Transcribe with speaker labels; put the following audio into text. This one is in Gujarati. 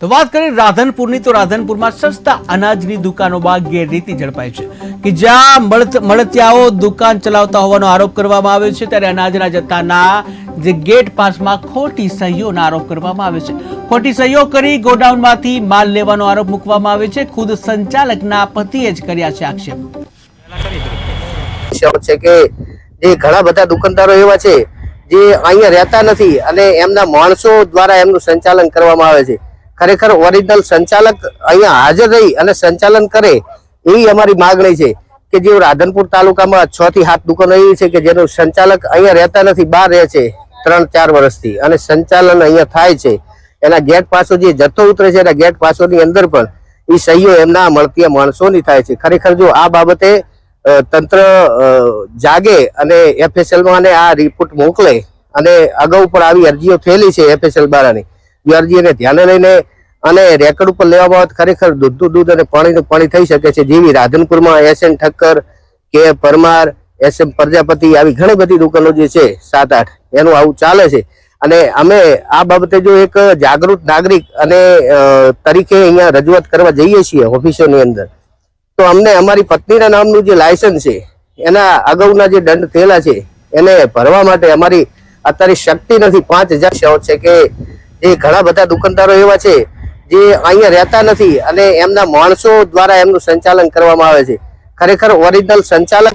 Speaker 1: તો વાત કરીએ રાધનપુરની, તો રાધનપુરમાં સસ્તા અનાજની દુકાનોમાં ગેરરીતિ ઝડપાઈ છે કે જ્યાં મળત- મળતિયાઓ દુકાન ચલાવતા હોવાનો આરોપ કરવામાં આવ્યો છે, ત્યારે અનાજના જથ્થાના જે ગેટ પાસમાં ખોટી સહીઓનો આરોપ કરવામાં આવે છે. ખોટી સહીઓ કરી ગોડાઉનમાંથી માલ લેવાનો આરોપ મૂકવામાં આવે છે. ખુદ સંચાલકના પતિએ જ કર્યા છે આક્ષેપ.
Speaker 2: છે કે જે ઘણા બધા દુકાનદારો એવા છે, જે અહીંયા રહેતા નથી અને એમના માણસો દ્વારા એમનું સંચાલન કરવામાં આવે છે. ખરેખર ઓરિજિનલ સંચાલક અહીંયા હાજર રહી અને સંચાલન કરે એવી અમારી માગણી છે કે જે રાધનપુર તાલુકામાં છ થી સાત દુકાનો એવી છે કે જેનું સંચાલક અહીંયા રહેતા નથી, બહાર રહે છે ત્રણ ચાર વર્ષથી અને સંચાલન અહીંયા થાય છે. એના ગેટ પાસો જે જથ્થો ઉતરે છે, એના ગેટ પાસોની અંદર પણ એ સહીઓ એમના મળતી માણસોની થાય છે. ખરેખર જો આ બાબતે તંત્ર જાગે અને એફએસએલમાં આ રિપોર્ટ મોકલે અને અગાઉ પણ આવી અરજીઓ થયેલી છે એફએસએલ દ્વારાની અરજીને ધ્યાને લઈને અને રેકર્ડ ઉપર લેવા બાબત ખરેખર દૂધનું દૂધ અને પાણીનું પાણી થઈ શકે છે. જેવી રાધનપુરમાં એસ એન ઠક્કર, કે પરમાર, એસ એમ પ્રજાપતિ આવી ઘણી બધી દુકાનો જે છે, સાત આઠ, એનું આવું ચાલે છે. અને અમે આ બાબતે જો એક જાગૃત નાગરિક અને તરીકે અહીંયા રજૂઆત કરવા જઈએ છીએ ઓફિસોની અંદર, તો અમને અમારી પત્નીના નામનું જે લાયસન્સ છે, એના અગાઉના જે દંડ થયેલા છે, એને ભરવા માટે અમારી અત્યારે શક્તિ નથી. પાંચ હજાર છે કે જે ઘણા બધા દુકાનદારો એવા છે જે અહીંયા રહેતા નથી અને એમના માણસો દ્વારા એમનું સંચાલન કરવામાં આવે છે. ખરેખર ઓરિજિનલ સંચાલક